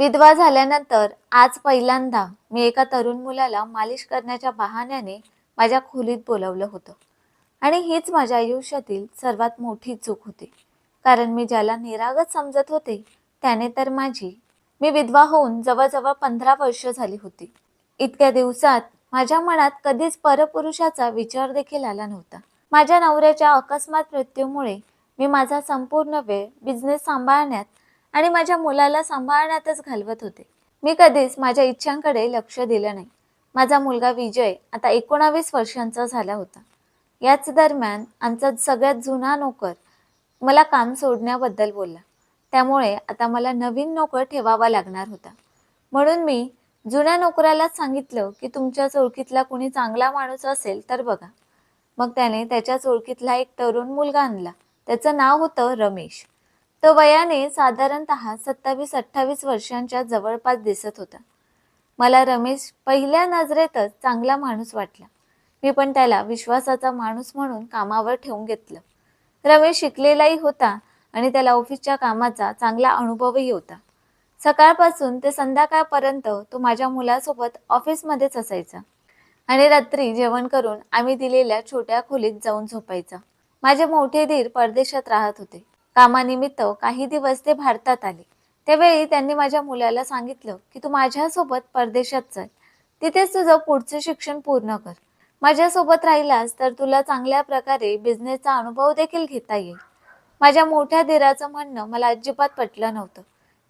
विधवा झाल्यानंतर आज पहिल्यांदा मी एका तरुण मुलाला मालिश करण्याच्या बहाण्याने माझ्या खोलीत बोलावलं होतं. आणि हीच माझ्या आयुष्यातील सर्वात मोठी चूक होती. कारण मी ज्याला निरागत समजत होते त्याने तर माझी मी विधवा होऊन जवळजवळ पंधरा वर्ष झाली होती. इतक्या दिवसात माझ्या मनात कधीच परपुरुषाचा विचार देखील आला नव्हता. माझ्या नवऱ्याच्या अकस्मात मृत्यूमुळे मी माझा संपूर्ण वेळ बिझनेस सांभाळण्यात आणि माझ्या मुलाला सांभाळण्यातच घालवत होते. मी कधीच माझ्या इच्छांकडे लक्ष दिलं नाही. माझा मुलगा विजय आता एकोणावीस वर्षांचा झाला होता. याच दरम्यान आमचा सगळ्यात जुना नोकर मला काम सोडण्याबद्दल बोलला. त्यामुळे आता मला नवीन नोकर ठेवावा लागणार होता. म्हणून मी जुन्या नोकरालाच सांगितलं की तुमच्या ओळखीतला कोणी चांगला माणूस असेल तर बघा. मग त्याने त्याच्याच ओळखीतला एक तरुण मुलगा आणला. त्याचं नाव होतं रमेश. तो वयाने साधारणत सत्तावीस अठ्ठावीस वर्षांच्या जवळपास दिसत होता. मला रमेश पहिल्या नजरेतच चांगला माणूस वाटला. मी पण त्याला विश्वासाचा माणूस म्हणून कामावर ठेवून घेतलं. रमेश शिकलेलाही होता आणि त्याला ऑफिसच्या कामाचा चांगला अनुभवही होता. सकाळपासून ते संध्याकाळपर्यंत तो माझ्या मुलासोबत ऑफिसमध्येच असायचा आणि रात्री जेवण करून आम्ही दिलेल्या छोट्या खोलीत जाऊन झोपायचा. माझे मोठे धीर परदेशात राहत होते. कामानिमित्त काही दिवस ते भारतात आले. त्यावेळी त्यांनी माझ्या मुलाला सांगितलं की तू माझ्यासोबत परदेशात चल. तिथेच तुझं पुढचं शिक्षण पूर्ण कर. माझ्यासोबत राहिलास तर तुला चांगल्या प्रकारे बिझनेसचा अनुभव देखील घेता येईल. माझ्या मोठ्या दिराचं म्हणणं मला अजिबात पटलं नव्हतं.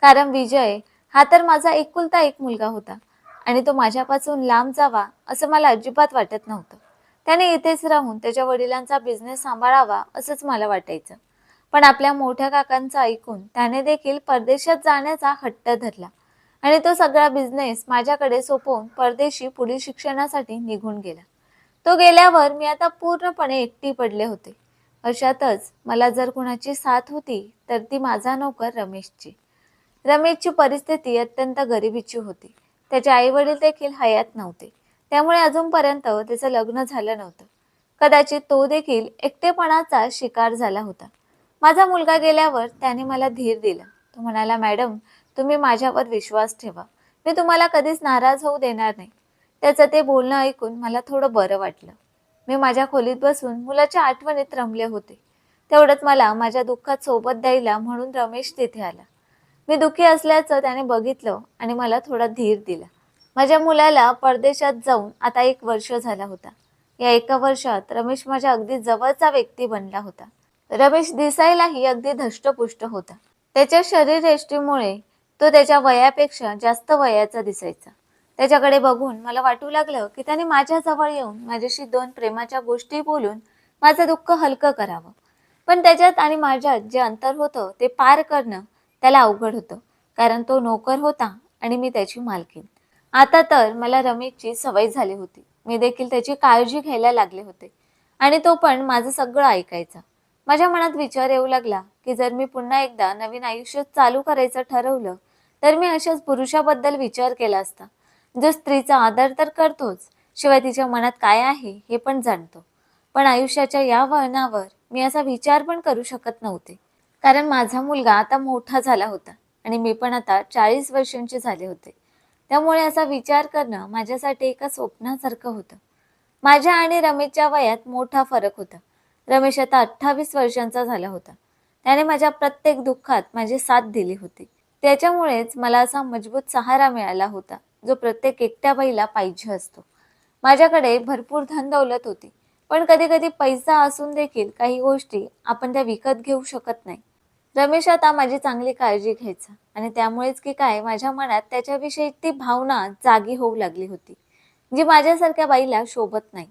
कारण विजय हा तर माझा एकुलता एक मुलगा होता आणि तो माझ्यापासून लांब जावा असं मला अजिबात वाटत नव्हतं. त्याने इथेच राहून त्याच्या वडिलांचा बिझनेस सांभाळावा असंच मला वाटायचं. पण आपल्या मोठ्या काकांचं ऐकून त्याने देखील परदेशात जाण्याचा हट्ट धरला. आणि तो सगळा बिझनेस माझ्याकडे सोपवून परदेशी पुढील शिक्षणासाठी निघून गेला. तो गेल्यावर मी आता पूर्णपणे एकटी पडले होते. अशातच मला जर कुणाची साथ होती तर ती माझा नोकर रमेशची. रमेशची परिस्थिती अत्यंत गरिबीची होती. त्याचे आई वडील देखील हयात नव्हते. त्यामुळे अजूनपर्यंत त्याचं लग्न झालं नव्हतं. कदाचित तो देखील एकटेपणाचा शिकार झाला होता. माझा मुलगा गेल्यावर त्याने मला धीर दिला. तो म्हणाला मॅडम तुम्ही माझ्यावर विश्वास ठेवा. मी तुम्हाला कधीच नाराज होऊ देणार नाही. त्याचं ते बोलणं ऐकून मला थोडं बरं वाटलं. मी माझ्या खोलीत बसून मुलाच्या आठवणीत रमले होते. तेवढंच मला माझ्या दुःखात सोबत द्यायला म्हणून रमेश तिथे आला. मी दुःखी असल्याचं त्याने बघितलं आणि मला थोडा धीर दिला. माझ्या मुलाला परदेशात जाऊन आता एक वर्ष झाला होता. या एका वर्षात रमेश माझ्या अगदी जवळचा व्यक्ती बनला होता. रमेश दिसायलाही अगदी धष्टपुष्ट होता. त्याच्या शरीरयष्टीमुळे तो त्याच्या वयापेक्षा जास्त वयाचा दिसायचा. त्याच्याकडे बघून मला वाटू लागलं की त्याने माझ्याजवळ येऊन माझ्याशी दोन प्रेमाच्या गोष्टी बोलून माझं दुःख हलकं करावं. पण त्याच्यात आणि माझ्यात जे अंतर होतं ते पार करणं त्याला अवघड होतं. कारण तो नोकर होता आणि मी त्याची मालकीन आता तर मला रमेशची सवय झाली होती. मी देखील त्याची काळजी घ्यायला लागले होते. आणि तो पण माझं सगळं ऐकायचा. माझ्या मनात विचार येऊ लागला की जर मी पुन्हा एकदा नवीन आयुष्य चालू करायचं ठरवलं तर मी अशाच पुरुषाबद्दल विचार केला असता. जो स्त्रीचा आदर तर करतोच शिवाय तिच्या मनात काय आहे हे पण जाणतो. पण आयुष्याच्या या वळणावर मी असा विचार पण करू शकत नव्हते. कारण माझा मुलगा आता मोठा झाला होता आणि मी पण आता चाळीस वर्षांचे झाले होते. त्यामुळे असा विचार करणं माझ्यासाठी एका स्वप्नासारखं होतं. माझ्या आणि रमेशच्या वयात मोठा फरक होता. रमेश आता अठ्ठावीस वर्षांचा झाला होता. त्याने माझ्या प्रत्येक दुःखात माझी साथ दिली होती. त्याच्यामुळेच मला असा मजबूत सहारा मिळाला होता जो प्रत्येक एकट्या बाईला पाहिजे असतो. माझ्याकडे भरपूर धन दौलत होती पण कधी कधी पैसा असून देखील काही गोष्टी आपण त्या विकत घेऊ शकत नाही. रमेश आता माझी चांगली काळजी घ्यायचा आणि त्यामुळेच की काय माझ्या मनात त्याच्याविषयी ती भावना जागी होऊ लागली होती जी माझ्यासारख्या बाईला शोभत नाही.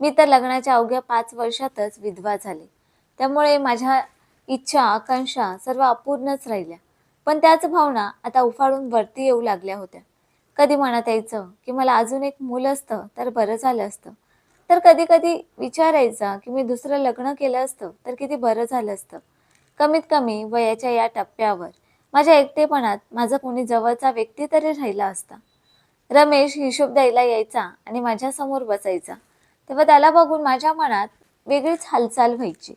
मी तर लग्नाच्या अवघ्या पाच वर्षातच विधवा झाले. त्यामुळे माझ्या इच्छा आकांक्षा सर्व अपूर्णच राहिल्या. पण त्याच भावना आता उफाळून वरती येऊ लागल्या होत्या. कधी मनात यायचं की मला अजून एक मूल असतं तर बरं झालं असतं. तर कधी कधी विचारायचा की मी दुसरं लग्न केलं असतं तर किती बरं झालं असतं. कमीत कमी वयाच्या या टप्प्यावर माझ्या एकटेपणात माझा कोणी जवळचा व्यक्ती तरी राहिला असता. रमेश हिशोब द्यायला यायचा आणि माझ्यासमोर बसायचा. तेव्हा त्याला बघून माझ्या मनात वेगळीच हालचाल व्हायची.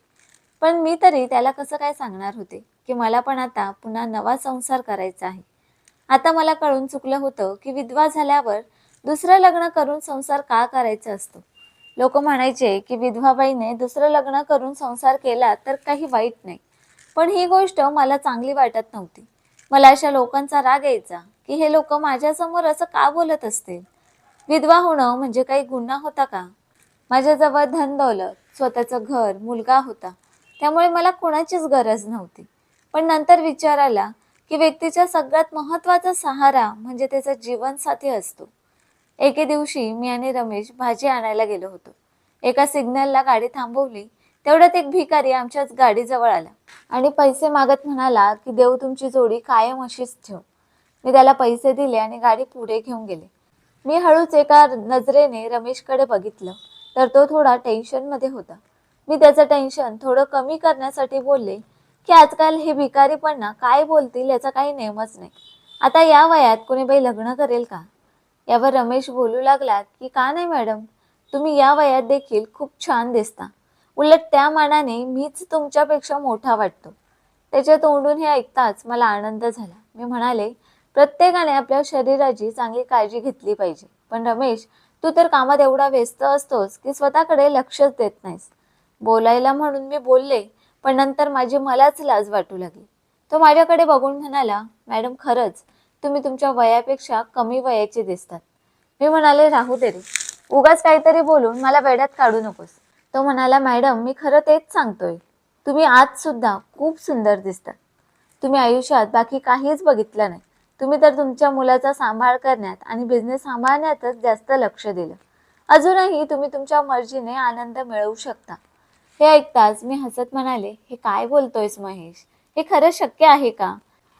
पण मी तरी त्याला कसं काय सांगणार होते? की मला पण आता पुन्हा नवा संसार करायचा आहे. आता मला कळून चुकलं होतं की विधवा झाल्यावर दुसरं लग्न करून संसार का करायचा असतो? लोक म्हणायचे की विधवाबाईने दुसरं लग्न करून संसार केला तर काही वाईट नाही. पण ही गोष्ट मला चांगली वाटत नव्हती. मला अशा लोकांचा राग यायचा की हे लोक माझ्यासमोर असं का बोलत असतील? विधवा होणं म्हणजे काही गुन्हा होता का? माझ्याजवळ धन दौलत स्वतःचं घर मुलगा होता. त्यामुळे मला कोणाचीच गरज नव्हती. पण नंतर विचार आला की व्यक्तीच्या सगळ्यात महत्त्वाचा सहारा म्हणजे त्याचा जीवनसाथी असतो. एके दिवशी मी आणि रमेश भाजी आणायला गेलो होतो. एका सिग्नलला गाडी थांबवली. तेवढ्यात एक भिकारी आमच्याच गाडीजवळ आला आणि पैसे मागत म्हणाला की देव तुमची जोडी कायम अशीच ठेव. मी त्याला पैसे दिले आणि गाडी पुढे घेऊन गेले. मी हळूच एका नजरेने रमेशकडे बघितलं. तर तो थोडा टेन्शनमध्ये होता. मी त्याचं टेन्शन थोडं कमी करण्यासाठी बोलले की आजकाल हे भिकारीपणा काय बोलतील याचा काही नेमच नाही. आता या वयात कोणी बाई लग्न करेल का? यावर रमेश बोलू लागला की का नाही मॅडम? तुम्ही या वयात देखील खूप छान दिसता. उलट त्या मानाने मीच तुमच्यापेक्षा मोठा वाटतो. त्याच्या तोंडून हे ऐकताच मला आनंद झाला. मी म्हणाले प्रत्येकाने आपल्या शरीराची चांगली काळजी घेतली पाहिजे. पण रमेश तू तर कामात एवढा व्यस्त असतोस की स्वतःकडे लक्षच देत नाहीस. बोलायला म्हणून मी बोलले पण नंतर माझी मलाच लाज वाटू लागली. तो माझ्याकडे बघून म्हणाला मॅडम खरंच तुम्ही तुमच्या वयापेक्षा कमी वयाचे दिसतात. मी म्हणाले राहू दे रे. उगाच काहीतरी बोलून मला वेड्यात काढू नकोस. तो म्हणाला मॅडम मी खरं तेच सांगतोय. तुम्ही आज सुद्धा खूप सुंदर दिसतात. तुम्ही आयुष्यात बाकी काहीच बघितलं नाही. तुम्ही तर तुमच्या मुलाचा सांभाळ करण्यात आणि बिझनेस सांभाळण्यातच जास्त लक्ष दिलं. अजूनही तुम्ही तुमच्या मर्जीने आनंद मिळवू शकता. हे ऐकताच मी हसत म्हणाले हे काय बोलतोयस महेश? हे खरं शक्य आहे का?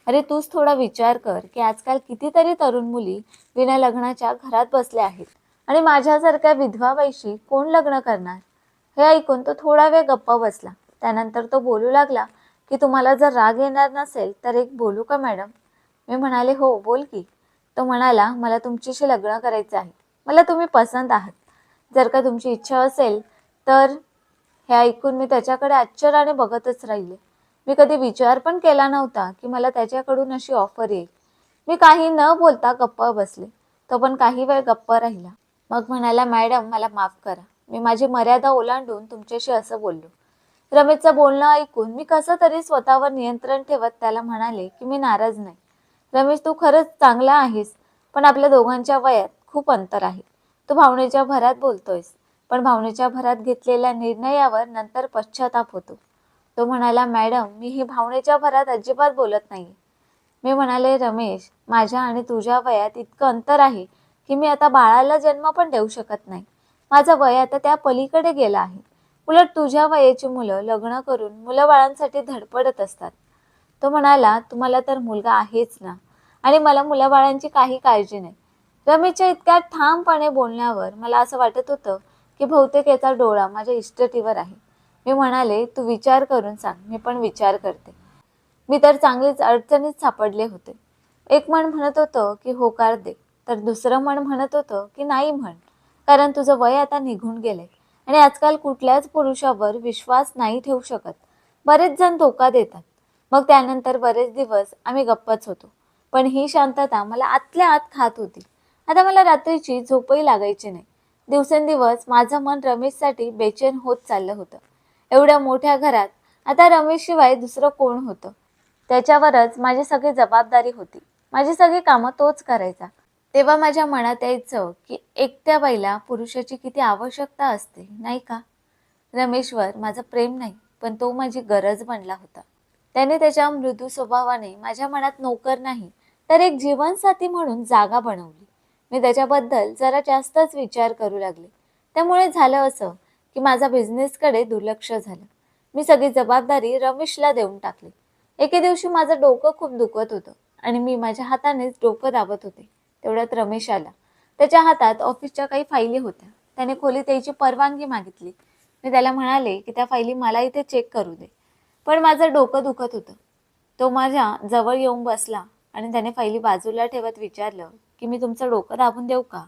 अरे तूच थोडा विचार कर की आजकाल कितीतरी तरुण मुली विना लग्नाच्या घरात बसल्या आहेत आणि माझ्यासारख्या विधवा बाईशी कोण लग्न करणार? हे ऐकून तो थोडा वेळ गप्पा बसला. त्यानंतर तो बोलू लागला की तुम्हाला जर राग येणार नसेल तर एक बोलू का मॅडम? मी म्हणाले हो बोल की. तो म्हणाला मला तुमच्याशी लग्न करायचं आहे. मला तुम्ही पसंत आहात. जर का तुमची इच्छा असेल तर हे ऐकून मी त्याच्याकडे आश्चर्याने बघतच राहिले. मी कधी विचार पण केला नव्हता की मला त्याच्याकडून अशी ऑफर येईल. मी काही न बोलता गप्प बसले. तो पण काही वेळ गप्प राहिला. मग म्हणाला मॅडम मला माफ करा. मी माझी मर्यादा ओलांडून तुमच्याशी असं बोललो. रमेशचं बोलणं ऐकून मी कसं तरी स्वतःवर नियंत्रण ठेवत त्याला म्हणाले की मी नाराज नाही. रमेश तू खरंच चांगला आहेस पण आपल्या दोघांच्या वयात खूप अंतर आहे. तू भावनेच्या भरात बोलतोयस पण भावनेच्या भरात घेतलेल्या निर्णयावर नंतर पश्चाताप होतो. तो म्हणाला मॅडम मी ही भावनेच्या भरात अजिबात बोलत नाही मी म्हणाले रमेश माझ्या आणि तुझ्या वयात इतकं अंतर आहे की मी आता बाळाला जन्म पण देऊ शकत नाही. माझं वय आता त्या पलीकडे गेलं आहे. उलट तुझ्या वयाची मुलं लग्न करून मुलं बाळांसाठी धडपडत असतात. तो म्हणाला तुम्हाला तर मुलगा आहेच ना. आणि मला मुलाबाळांची काही काळजी नाही. रमेशच्या इतक्या ठामपणे बोलण्यावर मला असं वाटत होतं की बहुतेक याचा डोळा माझ्या इष्टटीवर आहे. मी म्हणाले तू विचार करून सांग. मी पण विचार करते. मी तर चांगलीच अडचणीत सापडले होते. एक मन म्हणत होतं की होकार दे. तर दुसरं मन म्हणत होतं की नाही म्हण. कारण तुझं वय आता निघून गेलंय. आणि आजकाल कुठल्याच पुरुषावर विश्वास नाही ठेवू शकत. बरेच जण धोका देतात. मग त्यानंतर बरेच दिवस आम्ही गप्पच होतो. पण ही शांतता मला आतल्या आत खात होती. आता मला रात्रीची झोपही लागायची नाही. दिवसेंदिवस माझं मन रमेशसाठी बेचैन होत चाललं होतं. एवढ्या मोठ्या घरात आता रमेशशिवाय दुसरं कोण होतं? त्याच्यावरच माझी सगळी जबाबदारी होती. माझी सगळी कामं तोच करायचा. तेव्हा माझ्या मनात यायचं की एकट्या बाईला पुरुषाची किती आवश्यकता असते नाही का? रमेशवर माझं प्रेम नाही पण तो माझी गरज बनला होता. त्याने त्याच्या मृदू स्वभावाने माझ्या मनात नोकर नाही तर एक जीवनसाथी म्हणून जागा बनवली. मी त्याच्याबद्दल जरा जास्तच विचार करू लागले. त्यामुळे झालं असं की माझा बिझनेसकडे दुर्लक्ष झालं. मी सगळी जबाबदारी रमेशला देऊन टाकली. एके दिवशी माझं डोकं खूप दुखत होतं आणि मी माझ्या हातानेच डोकं दाबत होते. तेवढ्यात रमेश आला. त्याच्या हातात ऑफिसच्या काही फाईली होत्या. त्याने खोलीत यायची परवानगी मागितली. मी त्याला म्हणाले की त्या फाईली मला इथे चेक करू दे. पण माझं डोकं दुखत होतं. तो माझ्या जवळ येऊन बसला आणि त्याने फाईली बाजूला ठेवत विचारलं की मी तुमचं डोकं दाबून देऊ का?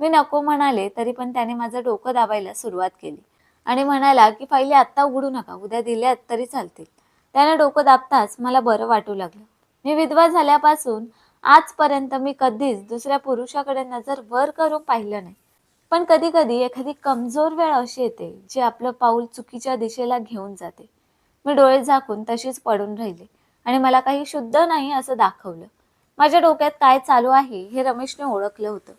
मी नको म्हणाले तरी पण त्याने माझं डोकं दाबायला सुरुवात केली आणि म्हणाला की फाईली आत्ता उघडू नका उद्या दिल्यात तरी चालतील. त्याने डोकं दाबताच मला बरं वाटू लागलं. मी विधवा झाल्यापासून आजपर्यंत मी कधीच दुसऱ्या पुरुषाकडे नजर वर करून पाहिलं नाही. पण कधी कधी एखादी कमजोर वेळ अशी येते जी आपलं पाऊल चुकीच्या दिशेला घेऊन जाते. मी डोळे झाकून तशीच पडून राहिले. आणि मला काही शुद्ध नाही असं दाखवलं. माझ्या डोक्यात काय चालू आहे हे रमेशने ओळखलं होतं.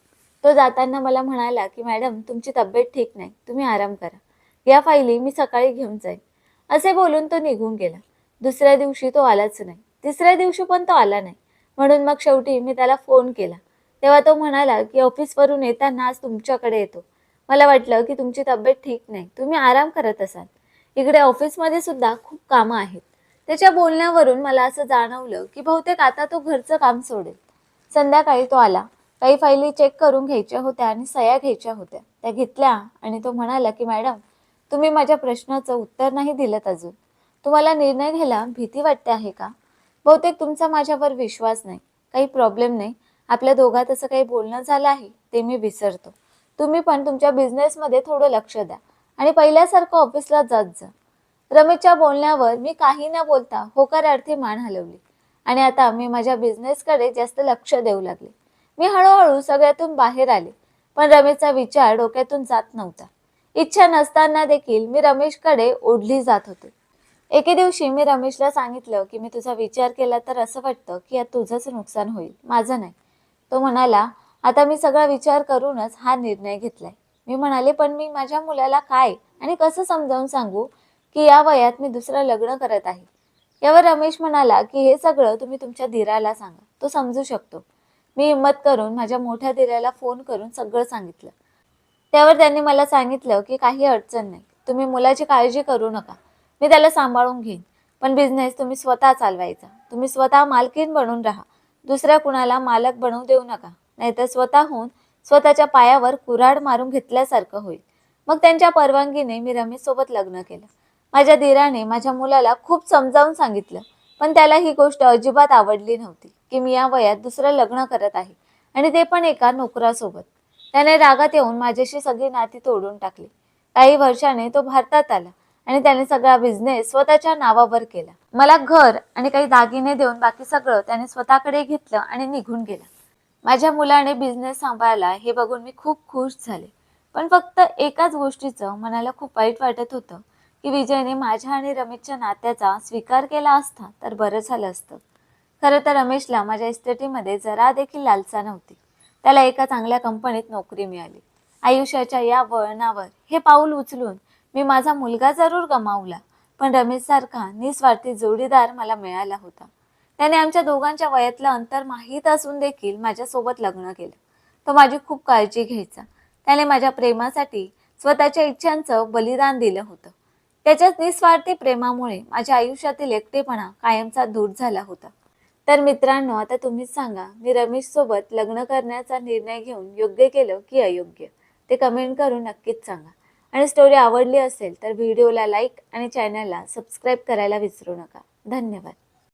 तो जाताना मला म्हणाला की मॅडम तुमची तब्येत ठीक नाही. तुम्ही आराम करा. या फायली मी सकाळी घेऊन जाईन. असे बोलून तो निघून गेला. दुसऱ्या दिवशी तो आलाच नाही. तिसऱ्या दिवशी पण तो आला नाही. म्हणून मग शेवटी मी त्याला फोन केला. तेव्हा तो म्हणाला की ऑफिसवरून येताना आज तुमच्याकडे येतो. मला वाटलं की तुमची तब्येत ठीक नाही. तुम्ही आराम करत असाल. इकडे ऑफिसमध्ये सुद्धा खूप कामं आहेत. त्याच्या बोलण्यावरून मला असं जाणवलं की बहुतेक आता तो घरचं काम सोडेल. संध्याकाळी तो आला. काही फायली चेक करून घ्यायच्या होत्या आणि सह्या घ्यायच्या होत्या. त्या घेतल्या आणि तो म्हणाला की मॅडम तुम्ही माझ्या प्रश्नाचं उत्तर नाही दिलं अजून. तुम्हाला निर्णय घ्यायला भीती वाटते आहे का? बहुतेक तुमचा माझ्यावर विश्वास नाही. काही प्रॉब्लेम नाही. आपल्या दोघात असं काही बोलणं झालं आहे ते मी विसरतो. तुम्ही पण तुमच्या बिझनेसमध्ये थोडं लक्ष द्या. आणि पहिल्यासारखं ऑफिसला जात जा. रमेशच्या बोलण्यावर मी काही न बोलता होकारार्थी मान हलवली. आणि आता मी माझ्या बिझनेसकडे जास्त लक्ष देऊ लागले. मी हळूहळू सगळ्यातून बाहेर आले पण रमेशचा विचार डोक्यातून जात नव्हता. इच्छा नसताना देखील मी रमेशकडे ओढली जात होते. एके दिवशी मी रमेशला सांगितलं की मी तुझा विचार केला तर असं वाटतं की यात तुझंच नुकसान होईल. माझं नाही. तो म्हणाला आता मी सगळा विचार करूनच हा निर्णय घेतलाय. मी म्हणाले पण मी माझ्या मुलाला काय आणि कसं समजावून सांगू की या वयात मी दुसरं लग्न करत आहे? यावर रमेश म्हणाला की हे सगळं तुम्ही तुमच्या धीराला सांगा. तो समजू शकतो. मी हिंमत करून माझ्या मोठ्या धीराला फोन करून सगळं सांगितलं. त्यावर त्यांनी मला सांगितलं की काही अडचण नाही. तुम्ही मुलाची काळजी करू नका. मी त्याला सांभाळून घेईन. पण बिझनेस तुम्ही स्वतः चालवायचा. तुम्ही स्वतः मालकीन बनून राहा. दुसऱ्या कुणाला मालक बनवू देऊ नका. नाहीतर स्वतःहून स्वतःच्या पायावर कुऱ्हाड मारून घेतल्यासारखं होईल. मग त्यांच्या परवानगीने मी रमेशसोबत लग्न केलं. माझ्या धीराने माझ्या मुलाला खूप समजावून सांगितलं पण त्याला ही गोष्ट अजिबात आवडली नव्हती की मी या वयात दुसरं लग्न करत आहे आणि ते पण एका नोकरासोबत. त्याने रागात येऊन माझ्याशी सगळी नाती तोडून टाकली. काही वर्षाने तो भारतात आला आणि त्याने सगळा बिझनेस स्वतःच्या नावावर केला. मला घर आणि काही दागिने देऊन बाकी सगळं त्याने स्वतःकडे घेतलं आणि निघून गेला. माझ्या मुलाने बिझनेस सांभाळला हे बघून मी खूप खुश झाले. पण फक्त एकाच गोष्टीचं मनाला खूप वाईट वाटत होतं की विजयने माझ्या आणि रमेशच्या नात्याचा स्वीकार केला असता तर बरं झालं असतं. खरं तर रमेशला माझ्या इस्टेटीमध्ये जरा देखील लालसा नव्हती. त्याला एका चांगल्या कंपनीत नोकरी मिळाली. आयुष्याच्या या वळणावर हे पाऊल उचलून मी माझा मुलगा जरूर गमावला पण रमेशसारखा निस्वार्थी जोडीदार मला मिळाला होता. त्याने आमच्या दोघांच्या वयातलं अंतर माहीत असून देखील माझ्यासोबत लग्न केलं. तो माझी खूप काळजी घ्यायचा. त्याने माझ्या प्रेमासाठी स्वतःच्या इच्छांचं बलिदान दिलं होतं. त्याच्याच निस्वार्थी प्रेमामुळे माझ्या आयुष्यातील एकटेपणा कायमचा दूर झाला होता. तर मित्रांनो आता तुम्हीच सांगा मी रमेश सोबत लग्न करण्याचा निर्णय घेऊन योग्य केलं की अयोग्य? ते कमेंट करून नक्कीच सांगा. आणि स्टोरी आवडली असेल तर व्हिडिओला लाईक आणि चॅनलला सबस्क्राईब करायला विसरू नका. धन्यवाद.